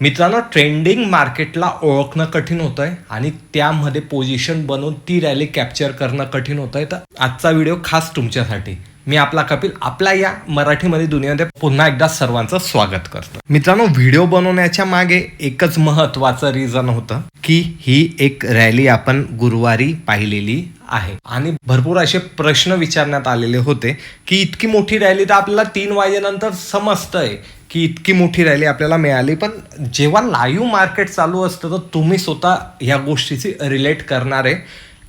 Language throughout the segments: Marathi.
मित्रांनो ट्रेंडिंग मार्केटला ओळखणं कठीण होतंय आणि त्यामध्ये पोझिशन बनवून ती रॅली कॅप्चर करणं कठीण होतंय. तर आजचा व्हिडिओ खास तुमच्यासाठी. मी आपला कपिल आपल्या या मराठीमध्ये दुनियामध्ये पुन्हा एकदा सर्वांचं स्वागत करतो. मित्रांनो व्हिडिओ बनवण्याच्या मागे एकच महत्वाचं रिझन होतं की ही एक रॅली आपण गुरुवारी पाहिलेली आहे. आणि भरपूर असे प्रश्न विचारण्यात आलेले होते की इतकी मोठी रॅली तर आपल्याला तीन वाजेनंतर समजतंय की इतकी मोठी रॅली आपल्याला मिळाली. पण जेव्हा लाईव्ह मार्केट चालू असतं तर तुम्ही स्वतः या गोष्टीची रिलेट करणार आहे.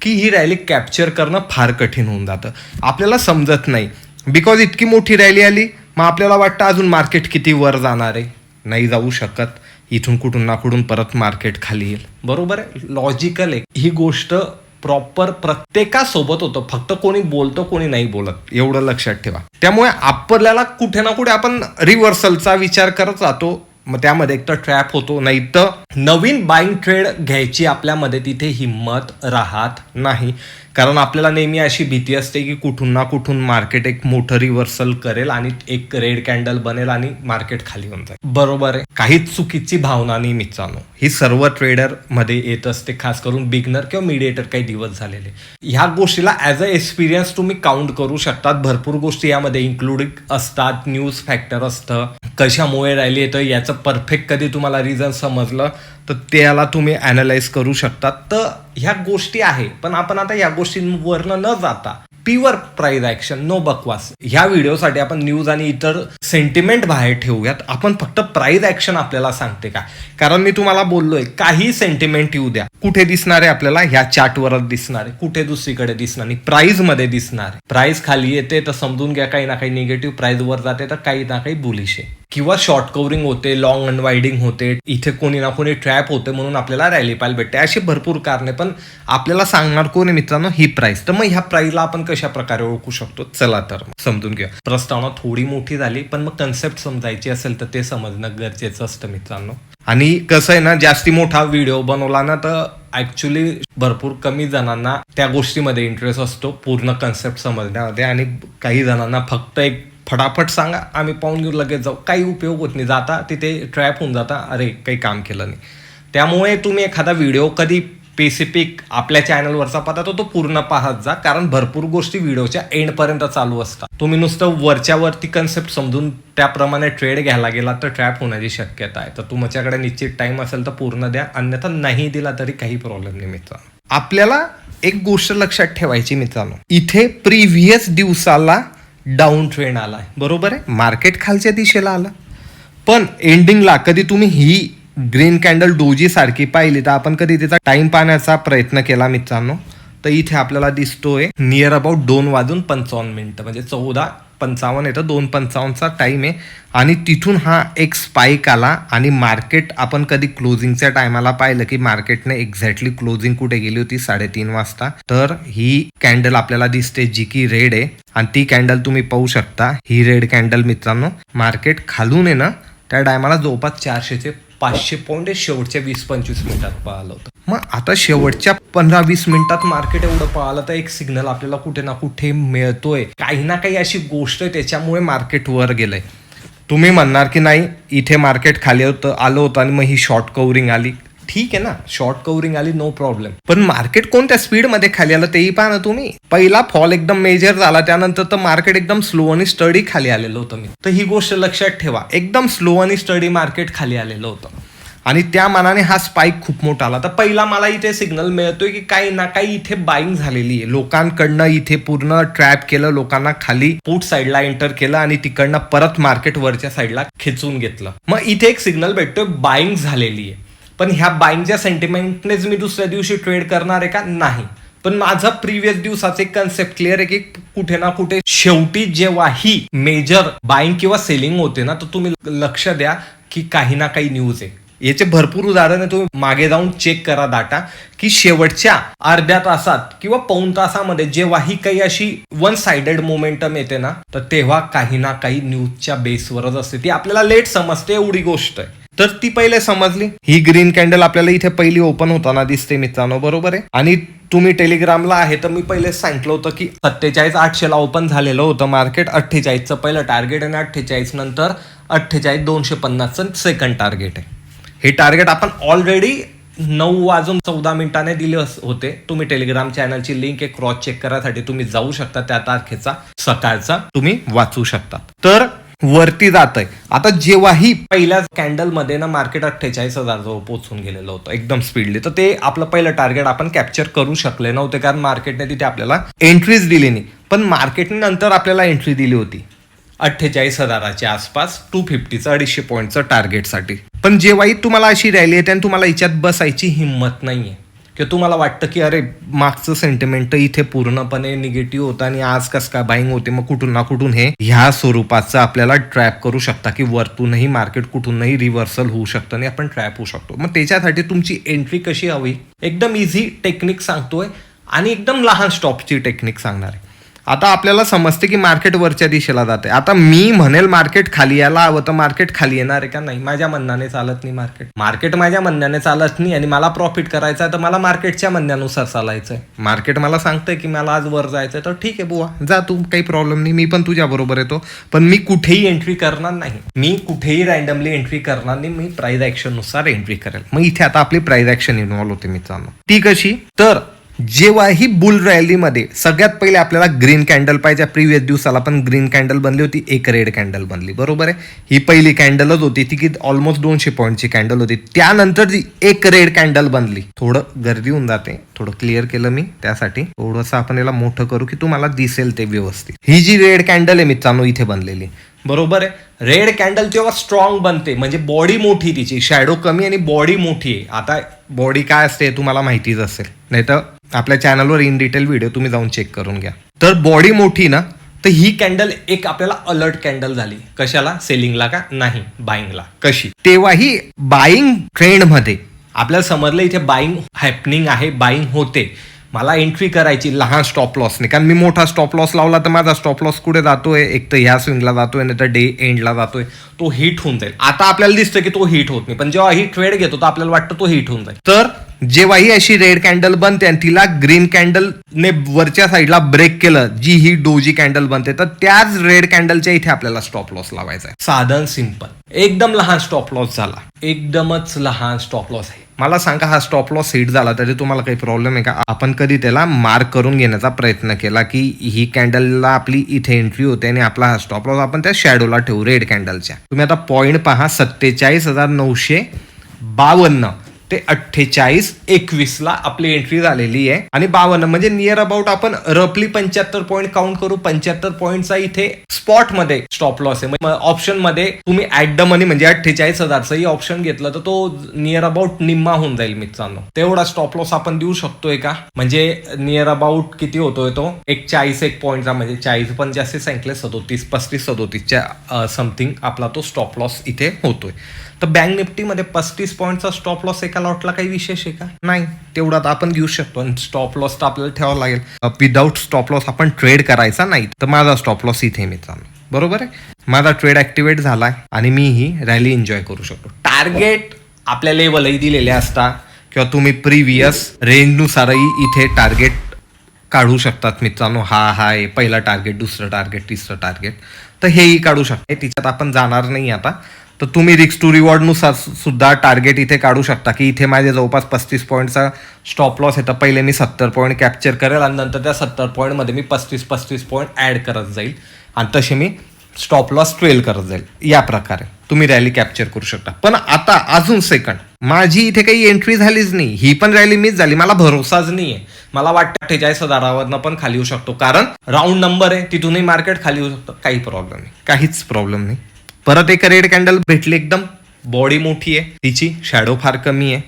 की ही रॅली कॅप्चर करणं फार कठीण होऊन जातं. आपल्याला समजत नाही. बिकॉज इतकी मोठी रॅली आली मग आपल्याला वाटतं अजून मार्केट किती वर जाणार आहे? नाही जाऊ शकत. इथून कुठून ना कुठून परत मार्केट खाली येईल. बरोबर आहे? लॉजिकल आहे. ही गोष्ट प्रॉपर प्रत्येकासोबत होतं. फक्त कोणी बोलतं कोणी नाही बोलत. एवढं लक्षात ठेवा. त्यामुळे आपल्याला कुठे ना कुठे आपण रिव्हर्सलचा विचार करत जातो मग त्यामध्ये एक तर ट्रॅप होतो नाही तर नवीन बाईंग ट्रेड घ्यायची आपल्यामध्ये तिथे हिंमत राहत नाही. कारण आपल्याला नेहमी अशी भीती असते की कुठून ना कुठून मार्केट एक मोठं रिव्हर्सल करेल आणि एक रेड कॅन्डल बनेल आणि मार्केट खाली होऊन जाईल. बरोबर आहे. काहीच चुकीची भावना नाही मित्रांनो. ही सर्व ट्रेडरमध्ये येत असते खास करून बिगनर किंवा मिडिएटर काही दिवस झालेले. ह्या गोष्टीला ॲज अ एक्सपिरियन्स तुम्ही काउंट करू शकतात. भरपूर गोष्टी यामध्ये इन्क्लुडिंग असतात. न्यूज फॅक्टर असतं. कशामुळे राहिली येतं याचं परफेक्ट कधी तुम्हाला रिझन समजलं तर त्याला तुम्ही अनालाइज करू शकतात तर ह्या गोष्टी आहे पण आपण आता या गोष्टींवरनं न जाता प्युअर प्राईज ऍक्शन नो बकवास. ह्या व्हिडिओसाठी आपण न्यूज आणि इतर सेंटिमेंट बाहेर ठेवूयात. आपण फक्त प्राईज ऍक्शन आपल्याला सांगते का? कारण मी तुम्हाला बोललोय काही सेंटिमेंट येऊ द्या. कुठे दिसणार आहे आपल्याला? ह्या चार्टवरच दिसणार आहे. कुठे दुसरीकडे दिसणार नाही. प्राईजमध्ये दिसणार प्राईज खाली येते तर समजून घ्या काही ना काही निगेटिव्ह प्राईज वर जाते तर काही ना काही बुलिश आहे. किंवा शॉर्ट कव्हरिंग होते लॉंग अनवाइडिंग होते इथे कोणी ना कोणी ट्रॅप होते म्हणून आपल्याला रॅली पाहायला भेटते. अशी भरपूर कारणे पण आपल्याला सांगणार कोणी मित्रांनो? ही प्राईस तर मग ह्या प्राईजला आपण कशा प्रकारे ओळखू शकतो? चला तर समजून घ्या प्रस्तावना थोडी मोठी झाली पण मग कन्सेप्ट समजायची असेल तर ते समजणं गरजेचं असतं मित्रांनो. आणि कसं आहे ना जास्ती मोठा व्हिडिओ बनवला ना तर ऍक्च्युली भरपूर कमी जणांना त्या गोष्टीमध्ये इंटरेस्ट असतो पूर्ण कन्सेप्ट समजण्यामध्ये. आणि काही जणांना फक्त एक फटाफट सांगा आम्ही पाहून घेऊ लगेच जाऊ. काही उपयोग होत नाही. जाता तिथे ट्रॅप होऊन जाता. अरे काही काम केलं नाही. त्यामुळे तुम्ही एखादा व्हिडिओ कधी स्पेसिफिक आपल्या चॅनलवरचा पाहता तो तो पूर्ण पाहत जा. कारण भरपूर गोष्टी व्हिडिओच्या एंडपर्यंत चालू असतात. तुम्ही नुसतं वरच्यावरती कन्सेप्ट समजून त्याप्रमाणे ट्रेड घ्यायला गेला तर ट्रॅप होण्याची शक्यता आहे. तर तुमच्याकडे निश्चित टाईम असेल तर पूर्ण द्या. अन्यथा नाही दिला तरी काही प्रॉब्लेम नाही मित्रांनो. आपल्याला एक गोष्ट लक्षात ठेवायची मित्रांनो. इथे प्रिव्हियस दिवसाला डाऊन ट्रेंड आलाय. बरोबर आहे? मार्केट खालच्या दिशेला आलं. पण एंडिंगला कधी तुम्ही ही ग्रीन कॅन्डल डोजी सारखी पाहिली तर आपण कधी तिचा टाइम पाहण्याचा प्रयत्न केला मित्रांनो? तर इथे आपल्याला दिसतोय नियर अबाउट दोन वाजून पंचावन्न मिनिटं म्हणजे चौदा पंचावन्न येतं. दोन पंचावन्नचा टाइम आहे. आणि तिथून हा एक स्पाईक आला आणि मार्केट आपण कधी क्लोजिंगच्या टायमाला पाहिलं की मार्केटने एक्झॅक्टली क्लोजिंग कुठे गेली होती? साडेतीन वाजता. तर ही कॅन्डल आपल्याला दिसते जी की रेड आहे. आणि ती कॅन्डल तुम्ही पाहू शकता. ही रेड कॅन्डल मित्रांनो मार्केट खालून आहे ना त्या टायमाला जवळपास चारशेचे पाचशे पॉईंट शेवटच्या वीस पंचवीस मिनिटात पाहिलं होतं. मग आता शेवटच्या पंधरा वीस मिनिटात मार्केट एवढं पळालं तर एक सिग्नल आपल्याला कुठे ना कुठे मिळतोय. काही ना काही अशी गोष्ट आहे त्याच्यामुळे मार्केट वर गेलंय. तुम्ही म्हणणार की नाही इथे मार्केट खाली होतं आलं होतं आणि मग ही शॉर्ट कव्हरिंग आली. ठीक आहे ना शॉर्ट कव्हरिंग आली नो प्रॉब्लेम पण मार्केट कोणत्या स्पीडमध्ये खाली आलं तेही पहा ना तुम्ही. पहिला फॉल एकदम मेजर झाला त्यानंतर तर मार्केट एकदम स्लो आणि स्टडी खाली आलेलं होतं मी. तर ही गोष्ट लक्षात ठेवा एकदम स्लो आणि स्टडी मार्केट खाली आलेलं होतं. आणि त्या मानाने हा स्पाईक खूप मोठा आला. तर पहिला मला इथे सिग्नल मिळतोय की काही ना काही इथे बाईंग झालेली आहे. लोकांकडनं इथे पूर्ण ट्रॅप केलं लोकांना खाली पुट साईडला एंटर केलं आणि तिकडनं परत मार्केट वरच्या साईडला खेचून घेतलं. मग इथे एक सिग्नल भेटतोय बाईंग झालेली आहे. पण ह्या बाईंगच्या सेंटिमेंटनेच मी दुसऱ्या दिवशी ट्रेड करणार आहे का? नाही. पण माझा प्रिव्हियस दिवसाचे कन्सेप्ट क्लिअर आहे की कुठे ना कुठे शेवटी जेव्हा ही मेजर बाईंग किंवा सेलिंग होते ना तर तुम्ही लक्ष द्या की काही ना काही न्यूज आहे. याचे भरपूर उदाहरण आहे. तुम्ही मागे जाऊन चेक करा डाटा की शेवटच्या अर्ध्या तासात किंवा पाऊन तासामध्ये जेव्हा ही काही अशी वन सायडेड मोमेंटम येते ना तर तेव्हा काही ना काही न्यूजच्या बेसवरच असते. ती आपल्याला लेट समजते एवढी गोष्ट आहे. तर ती पहिले समजली. ही ग्रीन कॅन्डल आपल्याला इथे पहिली ओपन होताना दिसते मित्रांनो बरोबर आहे? आणि तुम्ही टेलिग्रामला आहे तर मी पहिले सांगितलं होतं की सत्तेचाळीस आठशेला ओपन झालेलं होतं मार्केट अठ्ठेचाळीसचं पहिलं टार्गेट आणि अठ्ठेचाळीस नंतर अठ्ठेचाळीस दोनशे पन्नासचं सेकंड टार्गेट आहे. हे टार्गेट आपण ऑलरेडी नऊ वाजून चौदा मिनिटाने दिले होते. तुम्ही टेलिग्राम चॅनलची लिंक एक क्रॉस चेक करायसाठी तुम्ही जाऊ शकता त्या तारखेचा सकाळचा. तुम्ही वाचू शकता. तर वरती जात आहे आता जेव्हाही पहिल्या कॅन्डलमध्ये ना मार्केट अठ्ठेचाळीस हजार जवळ पोहोचून गेलेलं होतं एकदम स्पीडली तर ते आपलं पहिलं टार्गेट आपण कॅप्चर करू शकले नव्हते कारण मार्केटने तिथे आपल्याला एंट्रीज दिली नाही. पण मार्केटने नंतर आपल्याला एंट्री दिली होती. अठ्ठेचाळीस हजाराच्या आसपास टू फिफ्टीचं अडीचशे पॉईंटचं टार्गेटसाठी पण जेव्हाही तुम्हाला अशी रॅली येते आणि तुम्हाला याच्यात बसायची हिंमत नाहीये. किंवा तुम्हाला वाटतं की अरे मागचं सेंटिमेंट इथे पूर्णपणे निगेटिव्ह होतं आणि आज कस काय बाईंग होते मग कुठून ना कुठून हे ह्या स्वरूपाचं आपल्याला ट्रॅप करू शकता की वरतूनही मार्केट कुठूनही रिव्हर्सल होऊ शकतं आणि आपण ट्रॅप होऊ शकतो. मग त्याच्यासाठी तुमची एंट्री कशी हवी? एकदम इझी टेक्निक सांगतोय आणि एकदम लहान स्टॉपची टेक्निक सांगणार आहे. आता आपल्याला समजते की मार्केट वरच्या दिशेला जाते आता मी म्हणेल मार्केट खाली यायला हवं तर मार्केट खाली येणार आहे का नाही? माझ्या म्हणण्याने चालत नाही मार्केट मार्केट माझ्या म्हणण्याने चालत नाही आणि मला प्रॉफिट करायचं आहे तर मला मार्केटच्या म्हणण्यानुसार चालायचं आहे मार्केट मला सांगतंय की मला आज वर जायचं आहे तर ठीक आहे बुवा जा तू काही प्रॉब्लेम नाही. मी पण तुझ्या बरोबर येतो. पण मी कुठेही एंट्री करणार नाही. मी कुठेही रँडमली एंट्री करणार नाही. मी प्राईज ऍक्शननुसार एंट्री करेल. मग इथे आता आपली प्राईज ऍक्शन इन्व्हॉल्व होते मित्रांनो. ती कशी? तर जेव्हाही बुल रॅलीमध्ये सगळ्यात पहिले आपल्याला ग्रीन कॅन्डल पाहिजे. प्रिव्हियस दिवसाला पण ग्रीन कॅन्डल बनली होती एक रेड कॅन्डल बनली. बरोबर आहे? ही पहिली कॅन्डलच होती. ती की ऑलमोस्ट दोनशे पॉईंटची कॅन्डल होती. त्यानंतर जी एक रेड कॅन्डल बनली. थोडं गर्दी होऊन जाते. थोडं क्लिअर केलं मी त्यासाठी. थोडंसं आपण याला मोठं करू की तुम्हाला दिसेल ते व्यवस्थित. ही जी रेड कॅन्डल आहे मित्रांनो इथे बनलेली. बरोबर आहे? रेड कॅन्डल जेव्हा स्ट्रॉंग बनते म्हणजे बॉडी मोठी तिची. शॅडो कमी आणि बॉडी मोठी आहे. आता बॉडी काय असते तुम्हाला माहितीच असेल. नाही तर आपल्या चॅनलवर इन डिटेल व्हिडिओ तुम्ही जाऊन चेक करून घ्या. तर बॉडी मोठी ना तर ही कॅन्डल एक आपल्याला अलर्ट कॅन्डल झाली. कशाला? सेलिंगला का? नाही बाईंगला कशी? तेव्हाही बाईंग ट्रेंडमध्ये आपल्याला समजलं इथे बाईंग हॅपनिंग आहे बाईंग होते. मला एंट्री करायची लहान स्टॉप लॉसने कारण मी मोठा स्टॉप लॉस लावला तर माझा स्टॉप लॉस कुठे जातोय? एक तर ह्या स्विंगला जातोय नाही तर डे एंडला जातोय. तो हिट होऊन जाईल. आता आपल्याला दिसतं की तो हिट होत नाही. पण जेव्हा ही ट्रेड घेतो तर आपल्याला वाटतं तो हिट होऊन जाईल. तर जेव्हाही अशी रेड कॅन्डल बनते आणि तिला ग्रीन कॅन्डल ने वरच्या साईडला ब्रेक केलं जी ही डोजी कॅन्डल बनते तर त्याच रेड कॅन्डलच्या इथे आपल्याला स्टॉप लॉस लावायचा आहे. साधन सिंपल एकदम लहान स्टॉप लॉस झाला. एकदमच लहान स्टॉप लॉस आहे. मला सांगा हा स्टॉप लॉस हिट झाला तरी तुम्हाला काही प्रॉब्लेम आहे का? आपण कधी त्याला मार्क करून घेण्याचा प्रयत्न केला की ही कॅन्डलला आपली इथे एंट्री होते आणि आपला हा स्टॉप लॉस आपण त्या शॅडोला ठेवू रेड कॅन्डलच्या. तुम्ही आता पॉईंट पहा सत्तेचाळीस हजार नऊशे बावन्न. ते अठ्ठेचाळीस एकवीस ला आपली एंट्री झालेली आहे. आणि बावन्न म्हणजे नियर अबाउट आपण रफली पंच्याहत्तर पॉईंट काउंट करू. पंच्याहत्तर पॉईंटचा इथे स्पॉटमध्ये स्टॉप लॉस आहे. ऑप्शनमध्ये तुम्ही ऍट द मनी म्हणजे अठ्ठेचाळीस हजारचाही ऑप्शन घेतलं तर तो नियर अबाउट निम्मा होऊन जाईल मित्रांनो. तेवढा स्टॉप लॉस आपण देऊ शकतोय का? म्हणजे नियर अबाउट किती होतोय तो? एक चाळीस एक पॉईंटचा म्हणजे चाळीस पण जास्त सांगितले सदोतीस पस्तीस सदोतीसच्या समथिंग आपला तो स्टॉप लॉस इथे होतोय. तर बँक निफ्टीमध्ये पस्तीस पॉईंटचा स्टॉप लॉस एका लॉटला काही विशेष आहे का? नाही तेवढा तर आपण घेऊ शकतो. आणि स्टॉप लॉस तर आपल्याला ठेवावा लागेल. विदाऊट स्टॉप लॉस आपण ट्रेड करायचा नाही. तर माझा स्टॉप लॉस इथे मित्रांनो. बरोबर आहे? माझा ट्रेड ऍक्टिवेट झालाय आणि मी ही रॅली एन्जॉय करू शकतो. टार्गेट आपल्या लेवलही दिलेले असता किंवा तुम्ही प्रिव्हियस रेंजनुसारही इथे टार्गेट काढू शकतात मित्रांनो. हा हा आहे पहिला टार्गेट दुसरं टार्गेट तिसरं टार्गेट तर हेही काढू शकते. तिच्यात आपण जाणार नाही आता. तर तुम्ही रिक्स टू रिवॉर्डनुसार सुद्धा टार्गेट इथे काढू शकता. की इथे माझे जवळपास पस्तीस पॉईंटचा स्टॉप लॉस येतं पहिले मी सत्तर पॉईंट कॅप्चर करेल आणि नंतर त्या सत्तर पॉईंटमध्ये मी पस्तीस पस्तीस पॉईंट ॲड करत जाईल. आणि तसे मी स्टॉप लॉस ट्रेल करत जाईल. या प्रकारे. तुम्ही रॅली कॅप्चर करू शकता. पण आता अजून सेकंड माझी इथे काही एंट्री झालीच नाही. ही पण रॅली मिस झाली. मला भरोसाच नाही आहे मला वाटतं अठ्ठेचाळीस हजारावरनं पण खाली येऊ शकतो. कारण राऊंड नंबर आहे. तिथूनही मार्केट खाली येऊ शकतं. काही प्रॉब्लेम नाही. काहीच प्रॉब्लेम नाही. परत एक रेड कॅन्डल भेटली एकदम. बॉडी मोठी आहे. तिची शॅडो फार कमी आहे.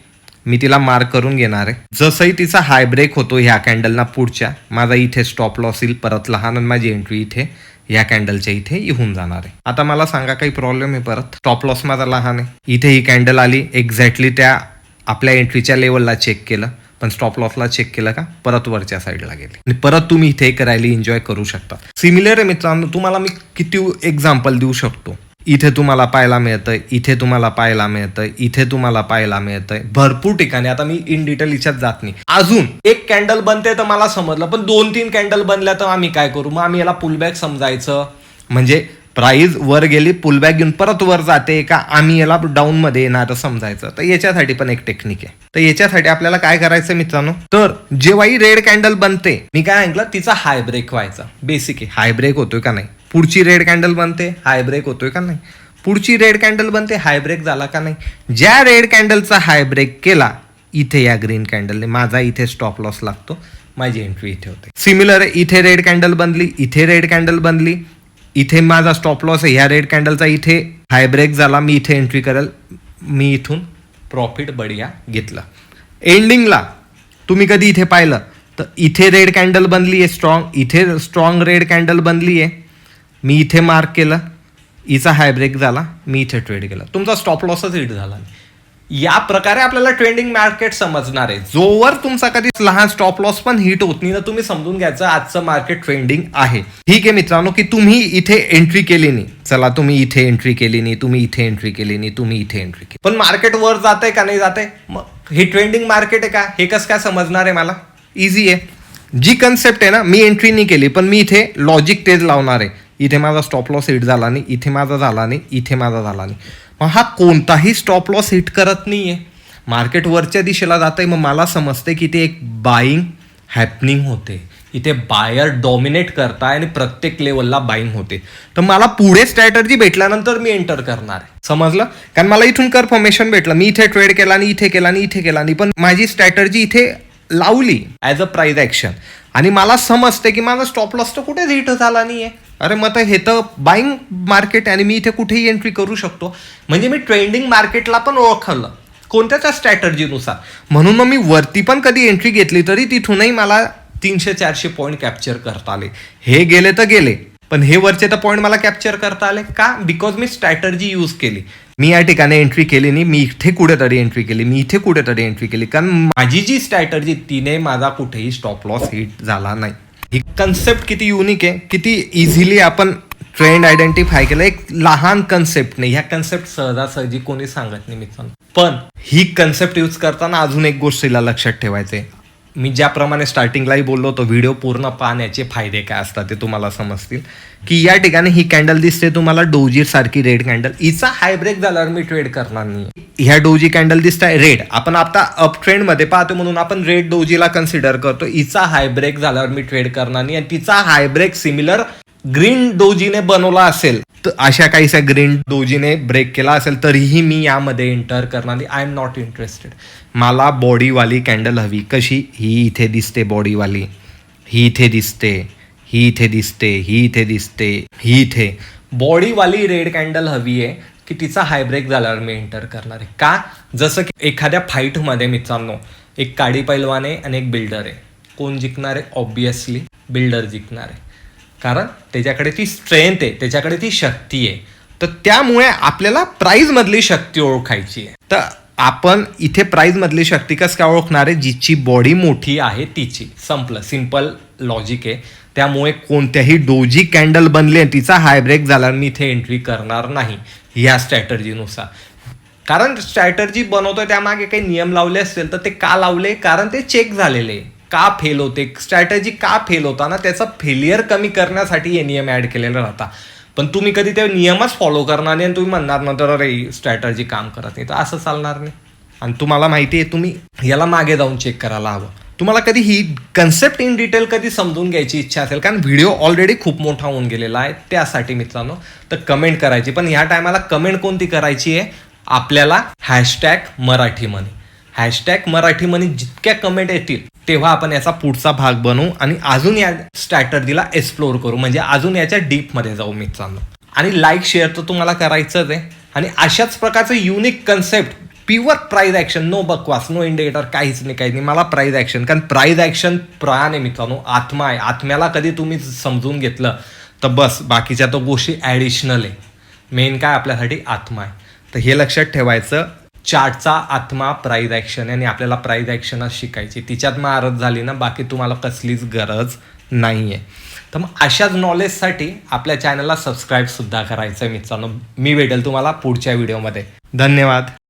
मी तिला मार्क करून घेणार आहे. जसंही तिचा हाय ब्रेक होतो ह्या कॅन्डलना पुढच्या माझा इथे स्टॉप लॉस येईल. परत लहान आणि माझी एंट्री इथे या कॅन्डलच्या इथे येऊन जाणार आहे. आता मला सांगा काही प्रॉब्लेम आहे परत? स्टॉप लॉस माझा लहान आहे. इथे ही कॅन्डल आली. एक्झॅक्टली त्या आपल्या एंट्रीच्या लेवलला चेक केलं. पण स्टॉप लॉसला चेक केलं का? परत वरच्या साईडला गेले. आणि परत तुम्ही इथे एक रॅली एन्जॉय करू शकता. सिमिलर आहे मित्रांनो तुम्हाला मी किती एक्झाम्पल देऊ शकतो. इथे तुम्हाला पाहायला मिळतंय इथे तुम्हाला पाहायला मिळतं इथे तुम्हाला पाहायला मिळतंय. भरपूर ठिकाणी. आता मी इन डिटेल इच्छात जात नाही. अजून एक कॅन्डल बनते तर मला समजलं पण दोन तीन कॅन्डल बनल्या तर आम्ही काय करू? मग आम्ही याला पुलबॅक समजायचं. म्हणजे प्राईज वर गेली पुलबॅक घेऊन परत वर जाते का? आम्ही याला डाऊनमध्ये येणार समजायचं. तर याच्यासाठी पण एक टेक्निक आहे. तर याच्यासाठी आपल्याला काय करायचं मित्रांनो? तर जेव्हाही रेड कॅन्डल बनते मी काय ऐकलं? तिचा हाय ब्रेक व्हायचा. बेसिक आहे. हाय ब्रेक होतोय का नाही? पुढची रेड कॅन्डल बनते हाय ब्रेक होतोय का नाही? पुढची रेड कॅन्डल बनते हाय ब्रेक झाला का नाही? ज्या रेड कॅन्डलचा हाय ब्रेक केला इथे या ग्रीन कॅन्डलने माझा इथे स्टॉप लॉस लागतो. माझी एंट्री इथे होते. सिमिलर इथे रेड कॅन्डल बनली इथे रेड कॅन्डल बनली. इथे माझा स्टॉप लॉस आहे. ह्या रेड कॅन्डलचा इथे हाय ब्रेक झाला. मी इथे एंट्री करेल. मी इथून प्रॉफिट बढिया घेतलं. एंडिंगला तुम्ही कधी इथे पाहिलं? तर इथे रेड कॅन्डल बनली आहे स्ट्रॉंग इथे स्ट्रॉंग रेड कॅन्डल बनली आहे मी इथे मार्क केलं. हिचा हाय ब्रेक झाला. मी इथे ट्रेड केला. तुमचा स्टॉप लॉसच हिट झाला. नाही. या प्रकारे आपल्याला ट्रेंडिंग मार्केट समजणार आहे. जोवर तुमचा कधी लहान स्टॉप लॉस पण हिट होत नाही ना तुम्ही समजून घ्यायचं आजचं मार्केट ट्रेंडिंग आहे. ठीक आहे मित्रांनो की तुम्ही इथे एंट्री केली नाही. चला तुम्ही इथे एंट्री केली नाही तुम्ही इथे एंट्री केली नाही तुम्ही इथे एंट्री केली. पण मार्केट वर जात आहे का नाही जात आहे मग हे ट्रेंडिंग मार्केट आहे का? हे कसं काय समजणार आहे मला? इझी आहे. जी कन्सेप्ट आहे ना मी एंट्री नाही केली पण मी इथे लॉजिक तेज लावणार आहे. इथे माझा स्टॉप लॉस हिट झाला नाही इथे माझा झाला नाही इथे माझा झाला नाही. मग हा कोणताही स्टॉप लॉस हिट करत नाहीये. मार्केट वरच्या दिशेला जात आहे मग मला समजते की ते एक बाईंग हॅपनिंग होते. इथे बायर डॉमिनेट करताय आणि प्रत्येक लेवलला बाईंग होते. तर मला पुढे स्ट्रॅटर्जी भेटल्यानंतर मी एंटर करणार आहे. समजलं? कारण मला इथून कन्फर्मेशन भेटलं. मी इथे ट्रेड केला आणि इथे केला आणि इथे केला आणि पण माझी स्ट्रॅटर्जी इथे लावली ॲज अ प्राईज ॲक्शन आणि मला समजते की माझा स्टॉप लॉस तर कुठेच हिट झाला नाही आहे अरे मग तर हे तर बाईंग मार्केट आणि मी इथे कुठेही एंट्री करू शकतो. म्हणजे मी ट्रेंडिंग मार्केटला पण ओळखलं. कोणत्याच्या स्ट्रॅटर्जीनुसार म्हणून मग मी वरती पण कधी एंट्री घेतली तरी तिथूनही मला तीनशे चारशे पॉईंट कॅप्चर करता आले. हे गेले तर गेले. पण हे वरचे तर पॉईंट मला कॅप्चर करता आले. का? बिकॉज मी स्ट्रॅटर्जी यूज केली. मी या ठिकाणी एंट्री केली नाही. मी इथे कुठेतरी एंट्री केली. मी इथे कुठेतरी एंट्री केली. कारण माझी जी स्ट्रॅटर्जी तिने माझा कुठेही स्टॉप लॉस हिट झाला नाही. ही कन्सेप्ट किती युनिक आहे किती इझिली आपण ट्रेंड आयडेंटिफाय केलं. एक लहान कन्सेप्ट नाही ह्या कन्सेप्ट सहजासहजी कोणी सांगत नाही मित्रांनो. पण ही कन्सेप्ट यूज करताना अजून एक गोष्टीला लक्षात ठेवायचे मी ज्याप्रमाणे स्टार्टिंगलाही बोललो होतो व्हिडिओ पूर्ण पाहण्याचे फायदे काय असतात ते तुम्हाला समजतील. की या ठिकाणी ही कॅन्डल दिसते तुम्हाला डोजी सारखी रेड कॅन्डल हिचा हायब्रेक झाल्यावर मी ट्रेड करणार नाही. ह्या डोजी कॅन्डल दिसत आहे रेड आपण आता अप ट्रेंडमध्ये पाहतो म्हणून आपण रेड डोजीला कन्सिडर करतो हिचा हायब्रेक झाल्यावर मी ट्रेड करणार नाही आणि तिचा हायब्रेक सिमिलर ग्रीन डोजीने बनवला असेल तर अशा काही ग्रीन डोजीने ब्रेक केला असेल तरीही मी यामध्ये एंटर करणार आय एम नॉट इंटरेस्टेड मला बॉडीवाली कॅन्डल हवी. कशी? ही इथे दिसते बॉडीवाली ही इथे दिसते. ही इथे दिसते. ही इथे दिसते. ही इथे. बॉडीवाली रेड कॅन्डल हवी आहे की तिचा हायब्रेक झाल्यावर मी एंटर करणार आहे. का? जसं की एखाद्या फाईटमध्ये मित्रांनो एक काडी पैलवान आहे आणि एक बिल्डर आहे. कोण जिंकणार आहे? ऑब्विसली बिल्डर जिंकणार आहे. कारण त्याच्याकडे ती स्ट्रेंथ आहे त्याच्याकडे ती शक्ती आहे. तर त्यामुळे आपल्याला प्राईज मधली शक्ती ओळखायची आहे. तर आपण इथे प्राईज मधली शक्ती कस काय ओळखणार आहे? जिची बॉडी मोठी आहे तिची. संपलं. सिंपल लॉजिक आहे. त्यामुळे कोणत्याही डोजी कॅन्डल बनली तिचा हाय ब्रेक झाला मी इथे एंट्री करणार नाही ह्या स्ट्रॅटर्जीनुसार कारण स्ट्रॅटर्जी बनवतोय त्यामागे काही नियम लावले असतील तर ते का लावले? कारण ते चेक झालेले का फेल होते स्ट्रॅटर्जी का फेल होता ना त्याचं फेलियर कमी करण्यासाठी हे नियम ॲड केलेले राहता. पण तुम्ही कधी ते नियमच फॉलो करणार नाही आणि तुम्ही म्हणणार नंतर अरे स्ट्रॅटर्जी काम करत नाही. तर असं चालणार नाही. आणि तुम्हाला माहिती आहे तुम्ही याला मागे जाऊन चेक करायला हवं. तुम्हाला कधी ही कन्सेप्ट इन डिटेल कधी समजून घ्यायची इच्छा असेल कारण व्हिडिओ ऑलरेडी खूप मोठा होऊन गेलेला आहे त्यासाठी मित्रांनो तर कमेंट करायची. पण ह्या टायमाला कमेंट कोणती करायची आहे? आपल्याला hashtag Marathi money hashtag Marathi money जितक्या कमेंट येतील तेव्हा आपण याचा पुढचा भाग बनवू आणि अजून या स्ट्रॅटर्जीला एक्सप्लोर करू. म्हणजे अजून याच्या डीपमध्ये जाऊ मित्रांनो. आणि लाईक शेअर तर तुम्हाला करायचंच आहे. आणि अशाच प्रकारचं unique concept pure price action no बकवास नो इंडिकेटर काहीच नाही काही नाही. मला प्राईज ॲक्शन कारण प्राईज ॲक्शन प्राण आहे मित्रांनो आत्मा आहे. आत्म्याला कधी तुम्ही समजून घेतलं तर बस बाकीच्या तो गोष्टी ॲडिशनल आहे. मेन काय आपल्यासाठी आत्मा आहे. तर हे लक्षात ठेवायचं. चार्टचा आत्मा प्राईज ॲक्शन आहे आणि आपल्याला प्राईज ॲक्शनच शिकायची. तिच्यात महारत झाली ना बाकी तुम्हाला कसलीच गरज नाही आहे तर मग अशाच नॉलेजसाठी आपल्या चॅनलला सबस्क्राईबसुद्धा करायचं आहे मित्रांनो. मी भेटेल तुम्हाला पुढच्या व्हिडिओमध्ये धन्यवाद.